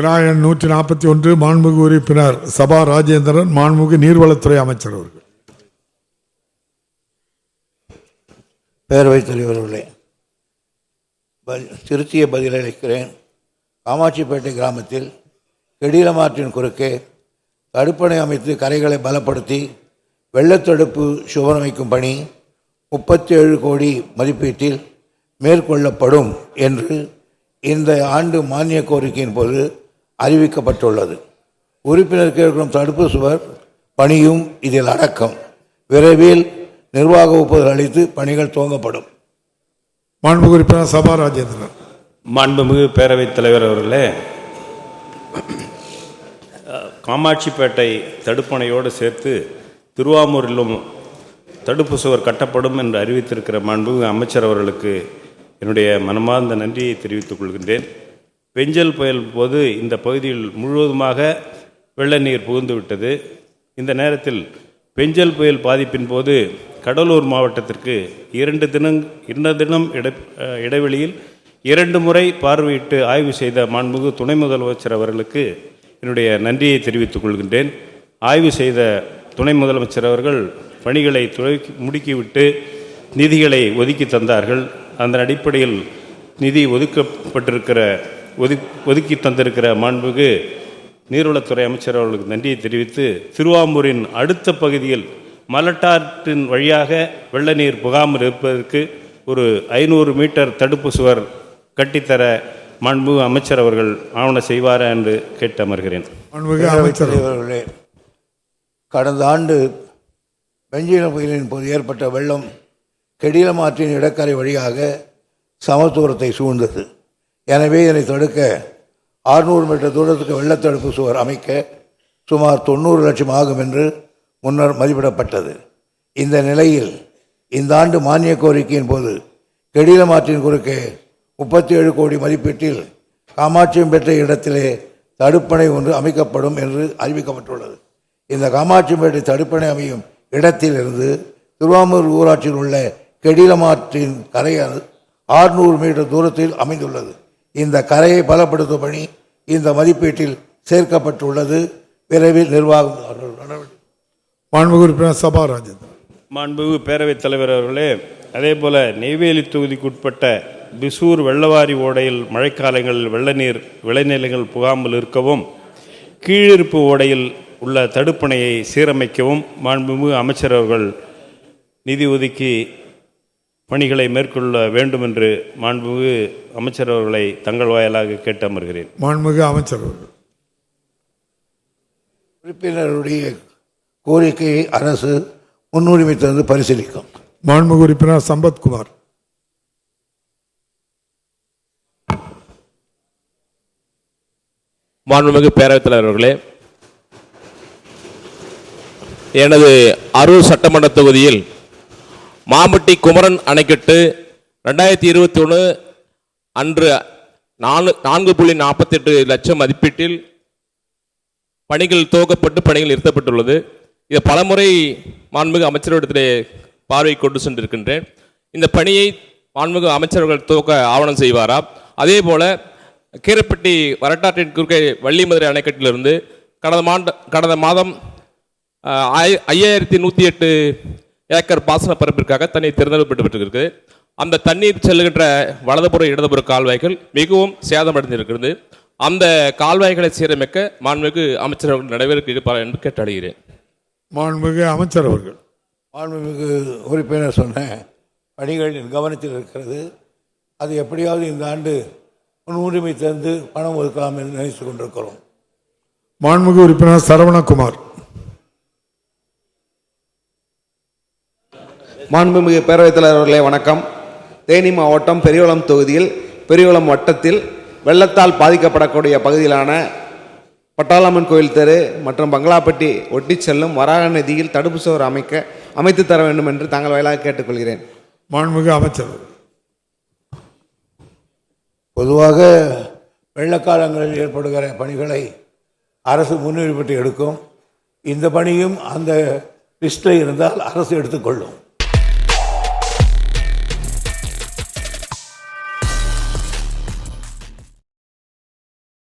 விநாயகன் நூற்றி நாற்பத்தி ஒன்று மாண்புமிகு உறுப்பினர் சபா ராஜேந்திரன் மாண்புமிகு நீர்வளத்துறை அமைச்சர் அவர்கள். பேரவைத் தலைவர்களே ப- திருத்திய பதிலளிக்கிறேன் காமாட்சிப்பேட்டை கிராமத்தில் கெடிலமாற்றின் குறுக்கே தடுப்பணை அமைத்து கரைகளை பலப்படுத்தி வெள்ளத்தடுப்பு சுவரமைக்கும் பணி முப்பத்தி ஏழு கோடி மதிப்பீட்டில் மேற்கொள்ளப்படும் என்று இந்த ஆண்டு மானிய கோரிக்கையின் போது அறிவிக்கப்பட்டுள்ளது. உறுப்பினர் கேட்கும் தடுப்பு சுவர் பணியும் இதில் அடக்கம். விரைவில் நிர்வாக ஒப்புதல் அளித்து பணிகள் துவங்கப்படும். மாண்புமிகு உறுப்பினர் சபா ராஜேந்திரன். மாண்புமிகு பேரவைத் தலைவர் அவர்களே காமாட்சிப்பேட்டை தடுப்பணையோடு சேர்த்து திருவாமூரிலும் தடுப்பு சுவர் கட்டப்படும் என்று அறிவித்திருக்கிற மாண்புமிகு அமைச்சர் அவர்களுக்கு என்னுடைய மனமார்ந்த நன்றியை தெரிவித்துக் கொள்கின்றேன். பெஞ்சல் புயல் போது இந்த பகுதியில் முழுவதுமாக வெள்ள நீர் புகுந்து விட்டது. இந்த நேரத்தில் பெஞ்சல் புயல் பாதிப்பின் போது கடலூர் மாவட்டத்திற்கு இரண்டு தினம் இன்ன தினம் இடை இடைவெளியில் இரண்டு முறை பார்வையிட்டு ஆய்வு செய்த மாண்புமிகு துணை முதலமைச்சர் அவர்களுக்கு என்னுடைய நன்றியை தெரிவித்துக் கொள்கின்றேன். ஆய்வு செய்த துணை முதலமைச்சர் அவர்கள் பணிகளை துவக்கி முடுக்கிவிட்டு நிதிகளை ஒதுக்கி தந்தார்கள். அதன் அடிப்படையில் நிதி ஒதுக்கப்பட்டிருக்கிற ஒது ஒதுக்கி தந்திருக்கிற மாண்புமிகு நீர்வளத்துறை அமைச்சர் அவர்களுக்கு நன்றியை தெரிவித்து திருவாம்பூரின் அடுத்த பகுதியில் மலட்டாற்றின் வழியாக வெள்ள நீர் புகாமல் இருப்பதற்கு ஒரு ஐநூறு மீட்டர் தடுப்பு சுவர் கட்டித்தர மாண்புமிகு அமைச்சர் அவர்கள் ஆவண செய்வாரா என்று கேட்டு அமர்கிறேன் அமைச்சர் அவர்கள். கடந்த ஆண்டு பெஞ்சின புயலின் போது ஏற்பட்ட வெள்ளம் கெடிலமாற்றின் இடக்கரை வழியாக சமத்துவத்தை சூழ்ந்தது எனவே இதனை தடுக்க 600 மீட்டர் தூரத்துக்கு வெள்ளத்தடுப்பு சுவர் அமைக்க சுமார் தொண்ணூறு லட்சம் ஆகும் என்று முன்னர் மதிப்பிடப்பட்டது. இந்த நிலையில் இந்த ஆண்டு மானிய கோரிக்கையின் போது கெடிலமாற்றின் குறுக்கே முப்பத்தி ஏழு கோடி மதிப்பீட்டில் காமாட்சியம் பெற்ற இடத்திலே தடுப்பணை ஒன்று அமைக்கப்படும் என்று அறிவிக்கப்பட்டுள்ளது. இந்த காமாட்சிப்பேட்டை தடுப்பணை அமையும் இடத்திலிருந்து திருவாமூர் ஊராட்சியில் உள்ள கெடிலமாற்றின் கரையானது 600 மீட்டர் தூரத்தில் அமைந்துள்ளது. இந்த கரையை பலப்படுத்தும் பணி இந்த மதிப்பீட்டில் சேர்க்கப்பட்டுள்ளது. விரைவில் நிர்வாகம் மாண்புமிகு உறுப்பினர் சபா ராஜேந்திரன் பேரவைத் தலைவர் அவர்களே அதே போல நெய்வேலி தொகுதிக்குட்பட்ட பிசூர் வெள்ளவாரி ஓடையில் மழைக்காலங்களில் வெள்ள நீர் விளைநிலங்கள் புகாமல் இருக்கவும் கீழிருப்பு ஓடையில் உள்ள தடுப்பணையை சீரமைக்கவும் மாண்புமிகு அமைச்சர் அவர்கள் நிதி ஒதுக்கி பணிகளை மேற்கொள்ள வேண்டும் என்று மாண்புமிகு அமைச்சர் அவர்களை தங்கள் வாயிலாக கேட்டு அமர்கிறேன். மாண்புமிகு அமைச்சர் அவர்கள். உறுப்பினருடைய கோரிக்கையை அரசு முன்னுரிமை தந்து பரிசீலிக்கும். மாண்புமிகு உறுப்பினர் சம்பத்குமார். மாண்புமிகு பேரவைத் தலைவர் அவர்களே எனது அரூர் சட்டமன்ற தொகுதியில் மாம்பட்டி குமரன் அணைக்கட்டு ரெண்டாயிரத்தி இருபத்தி ஒன்று அன்று நாலு நான்கு புள்ளி நாற்பத்தெட்டு லட்சம் மதிப்பீட்டில் பணிகள் துவக்கப்பட்டு பணிகள் நிறுத்தப்பட்டுள்ளது. இதை பலமுறை மாண்புமிகு அமைச்சரிடத்திலே பார்வை கொண்டு சென்றிருக்கின்றேன். இந்த பணியை மாண்புமிகு அமைச்சர்கள் துவக்க ஆவணம் செய்வாரா? அதே போல் கீரப்பட்டி வரட்டாற்றின் குறுக்கே வள்ளிமதுரை அணைக்கட்டிலிருந்து கடந்த மாண்ட கடந்த மாதம் ஐயாயிரத்தி நூற்றி எட்டு ஏக்கர் பாசன பரப்பிற்காக தண்ணீர் திறந்துவிட்டு அந்த தண்ணீர் செல்லுகின்ற வலதுபுற இடதுபுற கால்வாய்கள் மிகவும் சேதமடைந்திருக்கிறது. அந்த கால்வாய்களை சீரமைக்க மாண்புமிகு அமைச்சர்கள் நடவடிக்கை எடுப்பார் என்று கேட்டடைகிறேன். மாண்புமிகு அமைச்சர் அவர்கள். மாண்புமிகு உறுப்பினர் சொன்ன பணிகள் என் கவனத்தில் இருக்கிறது. அது எப்படியாவது இந்த ஆண்டு முன்னுரிமை தந்து பணம் ஒதுக்கலாம் என்று நினைத்துக் கொண்டிருக்கிறோம். மாண்புமிகு உறுப்பினர் சரவணகுமார். மாண்புமிகு பேரவைத் தலைவர் அவர்களே வணக்கம். தேனி மாவட்டம் பெரியகுளம் தொகுதியில் பெரியகுளம் வட்டத்தில் வெள்ளத்தால் பாதிக்கப்படக்கூடிய பகுதியிலான பட்டாளம்மன் கோயில் தெரு மற்றும் பங்களாப்பட்டி ஒட்டி செல்லும் வராக நதியில் தடுப்பு சுவர் அமைக்க அமைத்து தர வேண்டும் என்று தாங்கள் வாயிலாக கேட்டுக்கொள்கிறேன். மாண்புமிகு அமைச்சர். பொதுவாக வெள்ளக்காலங்களில் ஏற்படுகிற பணிகளை அரசு முன்னுரிமை எடுக்கும். இந்த பணியும் அந்த லிஸ்டில் இருந்தால் அரசு எடுத்துக்கொள்ளும்.